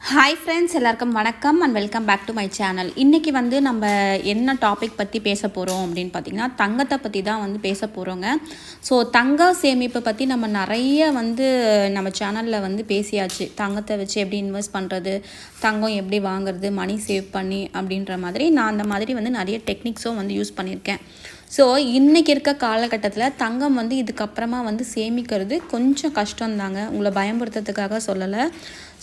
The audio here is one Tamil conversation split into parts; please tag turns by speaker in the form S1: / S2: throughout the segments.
S1: ஹாய் ஃப்ரெண்ட்ஸ் எல்லாருக்கும் வணக்கம் and welcome back to my channel இன்றைக்கி வந்து நம்ம என்ன டாபிக் பற்றி பேச போகிறோம் அப்படின்னு பார்த்தீங்கன்னா தங்கத்தை பற்றி தான் வந்து பேச போகிறோங்க ஸோ தங்க சேமிப்பை பற்றி நம்ம நிறைய வந்து நம்ம சேனலில் வந்து பேசியாச்சு. தங்கத்தை வச்சு எப்படி இன்வெஸ்ட் பண்ணுறது தங்கம் எப்படி வாங்குறது மணி சேவ் பண்ணி அப்படின்ற மாதிரி நான் அந்த மாதிரி வந்து நிறைய டெக்னிக்ஸும் வந்து யூஸ் பண்ணியிருக்கேன். ஸோ இன்றைக்கி இருக்க காலகட்டத்தில் தங்கம் வந்து இதுக்கப்புறமா வந்து சேமிக்கிறது கொஞ்சம் கஷ்டம்தாங்க. உங்களை பயன்படுத்துறதுக்காக சொல்லலை.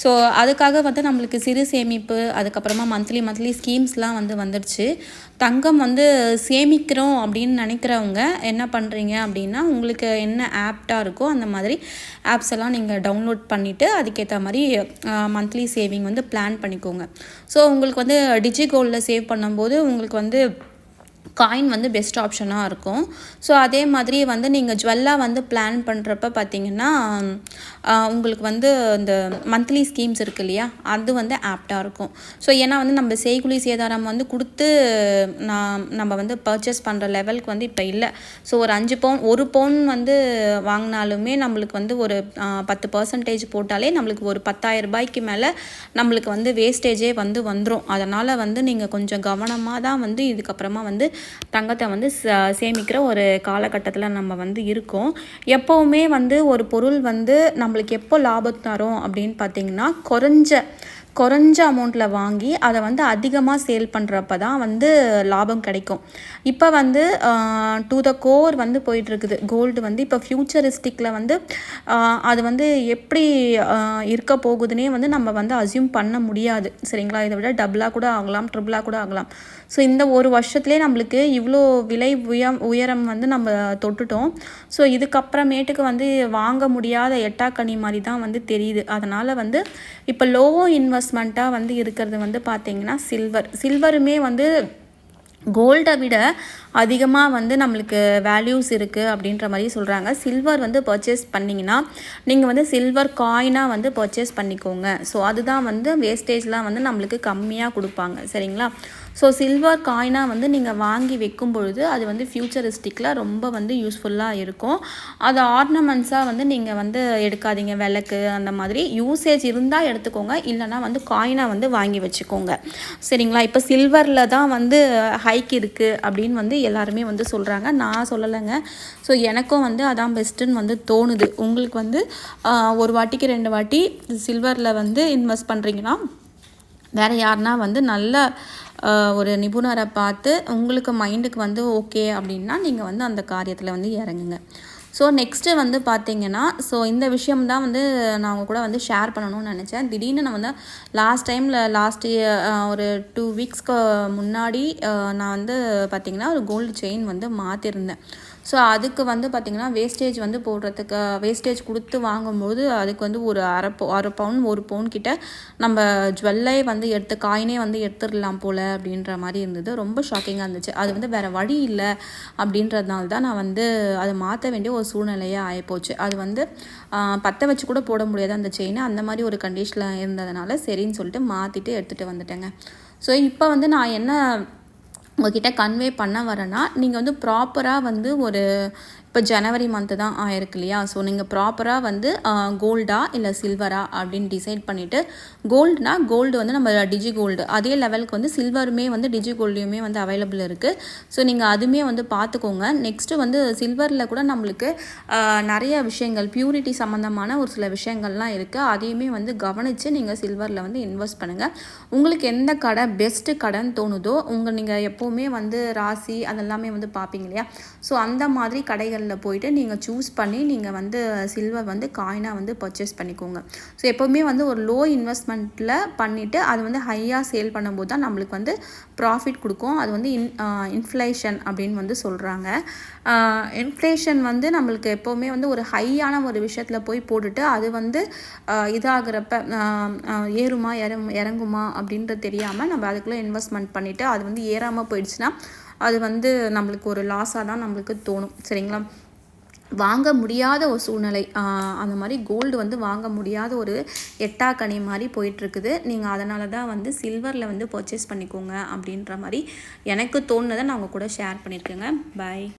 S1: ஸோ அதுக்காக வந்து நம்மளுக்கு சிறு சேமிப்பு அதுக்கப்புறமா மந்த்லி மந்த்லி ஸ்கீம்ஸ்லாம் வந்து வந்துடுச்சு தங்கம் வந்து சேமிக்கிறோம் அப்படின்னு நினைக்கிறவங்க என்ன பண்ணுறீங்க அப்படின்னா உங்களுக்கு என்ன ஆப்டாக இருக்கோ அந்த மாதிரி ஆப்ஸ் எல்லாம் நீங்கள் டவுன்லோட் பண்ணிவிட்டு அதுக்கேற்ற மாதிரி மந்த்லி சேவிங் வந்து பிளான் பண்ணிக்கோங்க. ஸோ உங்களுக்கு வந்து டிஜி கோல்டில் சேவ் பண்ணும்போது உங்களுக்கு வந்து காயின் வந்து பெஸ்ட் ஆப்ஷனாக இருக்கும். ஸோ அதே மாதிரி வந்து நீங்கள் ஜுவல்லாக வந்து பிளான் பண்ணுறப்ப பார்த்தீங்கன்னா உங்களுக்கு வந்து இந்த மந்த்லி ஸ்கீம்ஸ் இருக்குது இல்லையா? அது வந்து ஆப்டாக இருக்கும். ஸோ ஏன்னா வந்து நம்ம செய்குலி சேதாரம் வந்து கொடுத்து நான் நம்ம வந்து பர்ச்சேஸ் பண்ணுற லெவலுக்கு வந்து இப்போ இல்லை. ஸோ ஒரு அஞ்சு பவுன் ஒரு பவுன் வந்து வாங்கினாலுமே நம்மளுக்கு வந்து ஒரு பத்து பர்சன்டேஜ் போட்டாலே நம்மளுக்கு ஒரு பத்தாயிரம் ரூபாய்க்கு மேலே நம்மளுக்கு வந்து வேஸ்டேஜே வந்து வந்துடும் அதனால் வந்து நீங்கள் கொஞ்சம் கவனமாக தான் வந்து இதுக்கப்புறமா வந்து தங்கத்தை வந்து சேமிக்கிற ஒரு காலகட்டத்தில் நம்ம வந்து இருக்கோம். எப்போவுமே வந்து ஒரு பொருள் வந்து நம்மளுக்கு எப்போ லாபம் தரும் அப்படின்னு பார்த்தீங்கன்னா குறைஞ்ச குறைஞ்ச அமௌண்ட்டில் வாங்கி அதை வந்து அதிகமாக சேல் பண்ணுறப்ப தான் வந்து லாபம் கிடைக்கும். இப்போ வந்து டு த கோர் வந்து போயிட்டுருக்குது. கோல்டு வந்து இப்போ ஃப்யூச்சரிஸ்டிக்கில் வந்து அது வந்து எப்படி இருக்க போகுதுன்னே வந்து நம்ம வந்து அசியூம் பண்ண முடியாது. சரிங்களா? இதை விட டபுளாக கூட ஆகலாம் ட்ரிபிளாக கூட ஆகலாம். ஸோ இந்த ஒரு வருஷத்துலேயே நம்மளுக்கு இவ்வளோ விலை உயம் உயரம் வந்து நம்ம தொட்டுட்டோம். ஸோ இதுக்கப்புறமேட்டுக்கு வந்து வாங்க முடியாத எட்டாக்கனி மாதிரி தான் வந்து தெரியுது. அதனால் வந்து இப்போ லோவோ இன்வெஸ்ட் இன்வெஸ்ட்மெண்ட்டாக வந்து இருக்கிறது வந்து பார்த்திங்கன்னா சில்வர் சில்வருமே வந்து கோல்டை விட அதிகமாக வந்து நம்மளுக்கு வேல்யூஸ் இருக்குது அப்படின்ற மாதிரி சொல்கிறாங்க சில்வர் வந்து பர்ச்சேஸ் பண்ணிங்கன்னா நீங்கள் வந்து சில்வர் காயினாக வந்து பர்ச்சேஸ் பண்ணிக்கோங்க. ஸோ அதுதான் வந்து வேஸ்டேஜ்லாம் வந்து நம்மளுக்கு கம்மியாக கொடுப்பாங்க. சரிங்களா? ஸோ சில்வர் காயினாக வந்து நீங்கள் வாங்கி வைக்கும் பொழுது அது வந்து ஃப்யூச்சரிஸ்டிக்கில் ரொம்ப வந்து யூஸ்ஃபுல்லாக இருக்கும். அது ஆர்னமெண்ட்ஸாக வந்து நீங்கள் வந்து எடுக்காதீங்க. விளக்கு அந்த மாதிரி யூசேஜ் இருந்தால் எடுத்துக்கோங்க. இல்லைனா வந்து காயினாக வந்து வாங்கி வச்சுக்கோங்க. சரிங்களா? இப்போ சில்வரில் தான் வந்து ஹைக் இருக்குது அப்படின்னு வந்து எல்லாருமே வந்து சொல்கிறாங்க நான் சொல்லலைங்க. ஸோ எனக்கும் வந்து அதான் பெஸ்ட்டுன்னு வந்து தோணுது. உங்களுக்கு வந்து ஒரு வாட்டிக்கு ரெண்டு வாட்டி சில்வரில் வந்து இன்வெஸ்ட் பண்ணுறீங்கன்னா வேறு யாருனா வந்து நல்ல ஒரு நிபுணரை பார்த்து உங்களுக்கு மைண்டுக்கு வந்து ஓகே அப்படின்னா நீங்கள் வந்து அந்த காரியத்தில் வந்து இறங்குங்க. ஸோ நெக்ஸ்ட்டு வந்து பார்த்தீங்கன்னா ஸோ இந்த விஷயம் தான் வந்து நான் அவங்க கூட வந்து ஷேர் பண்ணணும்னு நினச்சேன். திடீர்னு நான் வந்து லாஸ்ட் டைமில் லாஸ்ட் ஒரு டூ வீக்ஸ்க்கு முன்னாடி நான் வந்து பார்த்திங்கன்னா ஒரு கோல்டு செயின் வந்து மாற்றிருந்தேன் ஸோ அதுக்கு வந்து பார்த்திங்கன்னா வேஸ்டேஜ் வந்து போடுறதுக்கு uh, வேஸ்டேஜ் கொடுத்து வாங்கும்போது அதுக்கு வந்து ஒரு அரை பவு அரை பவுன் ஒரு பவுன் கிட்ட நம்ம ஜுவல்லே வந்து எடுத்து காயினே வந்து எடுத்துடலாம் போல் அப்படின்ற மாதிரி இருந்தது. ரொம்ப ஷாக்கிங்காக இருந்துச்சு. அது வந்து வேறு வழி இல்லை அப்படின்றதுனால தான் நான் வந்து அதை மாற்ற வேண்டிய ஒரு சூழ்நிலையாக ஆகிப்போச்சு அது வந்து uh, பற்ற வச்சு கூட போட முடியாது அந்த செயினை அந்த மாதிரி ஒரு கண்டிஷனில் இருந்ததுனால சரின்னு சொல்லிட்டு மாற்றிட்டு எடுத்துகிட்டு வந்துட்டேங்க. ஸோ இப்போ வந்து நான் என்ன உங்ககிட்ட கன்வே பண்ண வரேன்னா நீங்கள் வந்து ப்ராப்பராக வந்து ஒரு இப்போ ஜனவரி மந்த்து தான் ஆயிருக்கு இல்லையா? ஸோ நீங்கள் ப்ராப்பராக வந்து கோல்டா இல்லை சில்வரா அப்படின்னு டிசைட் பண்ணிவிட்டு கோல்டுனா கோல்டு வந்து நம்ம டிஜி கோல்டு அதே லெவலுக்கு வந்து சில்வருமே வந்து டிஜி கோல்டையுமே வந்து அவைலபிள் இருக்குது ஸோ நீங்கள் அதுவுமே வந்து பார்த்துக்கோங்க நெக்ஸ்ட்டு வந்து சில்வரில் கூட நம்மளுக்கு நிறைய விஷயங்கள் பியூரிட்டி சம்மந்தமான ஒரு சில விஷயங்கள்லாம் இருக்குது அதையுமே வந்து கவனித்து நீங்கள் சில்வரில் வந்து இன்வெஸ்ட் பண்ணுங்கள் உங்களுக்கு எந்த கடை பெஸ்ட்டு கடைன்னு தோணுதோ உங்கள் நீங்கள் எப்போவுமே வந்து ராசி அதெல்லாமே வந்து பார்ப்பீங்க இல்லையா? ஸோ அந்த மாதிரி கடைகள் கடைகளில் போயிட்டு நீங்கள் சூஸ் பண்ணி நீங்கள் வந்து சில்வர் வந்து காயினாக வந்து பர்ச்சேஸ் பண்ணிக்கோங்க. ஸோ எப்போவுமே வந்து ஒரு லோ இன்வெஸ்ட்மெண்ட்டில் பண்ணிவிட்டு அது வந்து ஹையாக சேல் பண்ணும்போது தான் நம்மளுக்கு வந்து ப்ராஃபிட் கொடுக்கும். அது வந்து இன் இன்ஃப்ளேஷன் அப்படின்னு வந்து சொல்கிறாங்க இன்ஃப்ளேஷன் வந்து நம்மளுக்கு எப்போவுமே வந்து ஒரு ஹையான ஒரு விஷயத்தில் போய் போட்டுட்டு அது வந்து இதாகிறப்ப ஏறுமா இறங் இறங்குமா அப்படின்றது தெரியாமல் நம்ம அதுக்குள்ளே இன்வெஸ்ட்மெண்ட் பண்ணிவிட்டு அது வந்து ஏறாமல் போயிடுச்சுன்னா அது வந்து நம்மளுக்கு ஒரு லாஸாக தான் நம்மளுக்கு தோணும். சரிங்களா? வாங்க முடியாத ஒரு சூழ்நிலை அந்த மாதிரி கோல்டு வந்து வாங்க முடியாத ஒரு எட்டாக்கனி மாதிரி போயிட்டுருக்குது. நீங்கள் அதனால தான் வந்து சில்வரில் வந்து பர்ச்சேஸ் பண்ணிக்கோங்க அப்படின்ற மாதிரி எனக்கு தோணுனதை நான் உங்கள் கூட ஷேர் பண்ணியிருக்கேங்க. பாய்